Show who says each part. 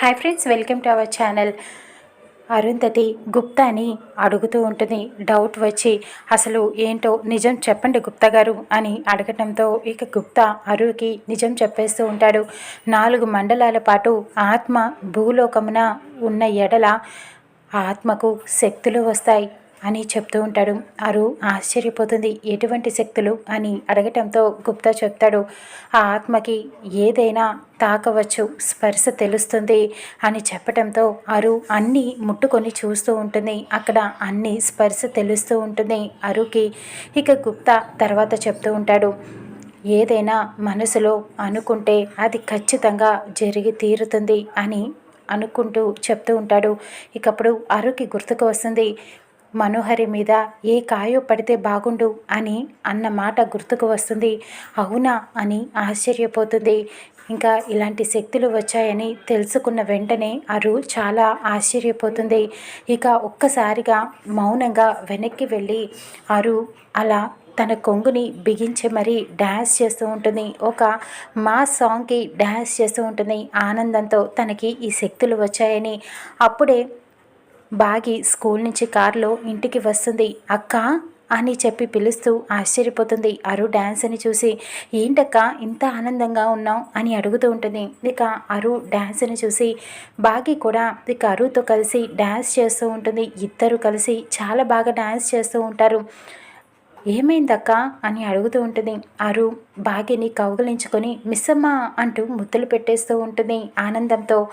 Speaker 1: Hi friends welcome to our channel. Arundhati Gupta అని అడుగుతూ ఉంటుంది. డౌట్ వచ్చి అసలు ఏంటో నిజం చెప్పండి గుప్తా గారు అని అడగటంతో ఇక గుప్తా అరువుకి నిజం చెప్పేస్తూ ఉంటాడు. నాలుగు మండలాల పాటు ఆత్మ భూలోకమున ఉన్న ఎడల ఆత్మకు శక్తులు వస్తాయి. అని చెప్తూ ఉంటాడు. అరు ఆశ్చర్యపోతుంది. ఎటువంటి శక్తులు? అని అడగటంతో గుప్తా చెప్తాడు. ఆ ఆత్మకి ఏదైనా తాకవచ్చు. స్పర్శ తెలుస్తుంది అని చెప్పటంతో అరు అన్నీ ముట్టుకొని చూస్తూ ఉంటుంది. అక్కడ అన్ని స్పర్శ తెలుస్తూ ఉంటుంది. అరుకి ఇక గుప్తా తర్వాత చెప్తూ ఉంటాడు. ఏదైనా మనసులో అనుకుంటే అది ఖచ్చితంగా జరిగి తీరుతుంది అని అనుకుంటూ చెప్తూ ఉంటాడు. ఇకప్పుడు అరుకి గుర్తుకు వస్తుంది. మనోహరి మీద ఏ కాయో పడితే బాగుండు అని అన్న మాట గుర్తుకు వస్తుంది. అవునా అని ఆశ్చర్యపోతుంది. ఇంకా ఇలాంటి శక్తులు వచ్చాయని తెలుసుకున్న వెంటనే అరు చాలా ఆశ్చర్యపోతుంది. ఇక ఒక్కసారిగా మౌనంగా వెనక్కి వెళ్ళి అరు అలా తన కొంగుని బిగించి మరీ డ్యాన్స్ చేస్తూ ఉంటుంది. ఒక మా సాంగ్కి డ్యాన్స్ చేస్తూ ఉంటుంది. ఆనందంతో తనకి ఈ శక్తులు వచ్చాయని. అప్పుడే బాగి స్కూల్ నుంచి కారులో ఇంటికి వస్తుంది. అక్క అని చెప్పి పిలుస్తూ ఆశ్చర్యపోతుంది. అరు డ్యాన్స్ని చూసి ఏంటక్క ఇంత ఆనందంగా ఉన్నావు? అని అడుగుతూ ఉంటుంది. ఇక అరు డ్యాన్స్ని చూసి బాగి కూడా ఇక అరుతో కలిసి డ్యాన్స్ చేస్తూ ఉంటుంది. ఇద్దరు కలిసి చాలా బాగా డ్యాన్స్ చేస్తూ ఉంటారు. ఏమైందక్క? అని అడుగుతూ ఉంటుంది. అరు బాగిని కౌగలించుకొని మిస్సమ్మ అంటూ ముద్దులు పెట్టేస్తూ ఉంటుంది ఆనందంతో.